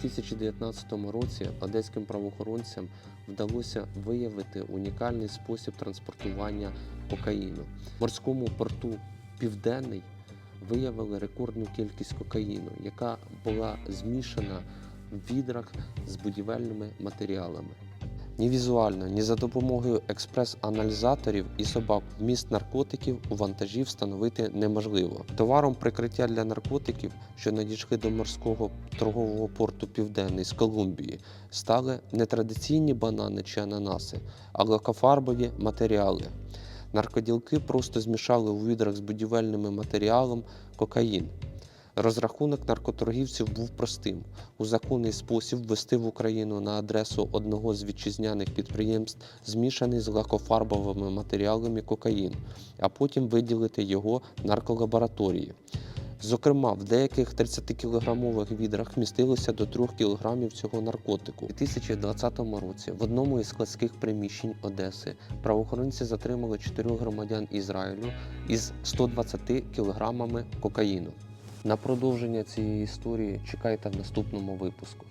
2019 році одеським правоохоронцям вдалося виявити унікальний спосіб транспортування кокаїну. В морському порту Південний виявили рекордну кількість кокаїну, яка була змішана в відрах з будівельними матеріалами. Ні візуально, ні за допомогою експрес-аналізаторів і собак вміст наркотиків у вантажі встановити неможливо. Товаром прикриття для наркотиків, що надійшли до морського торгового порту Південний з Колумбії, стали не традиційні банани чи ананаси, а лакофарбові матеріали. Наркоділки просто змішали у відрах з будівельним матеріалом кокаїн. Розрахунок наркоторгівців був простим: у законний спосіб ввести в Україну на адресу одного з вітчизняних підприємств змішаний з лакофарбовими матеріалами кокаїн, а потім виділити його нарколабораторії. Зокрема, в деяких 30-кілограмових відрах містилося до 3 кілограмів цього наркотику. У 2020 році в одному із складських приміщень Одеси правоохоронці затримали чотирьох громадян Ізраїлю із 120 кілограмами кокаїну. На продовження цієї історії чекайте в наступному випуску.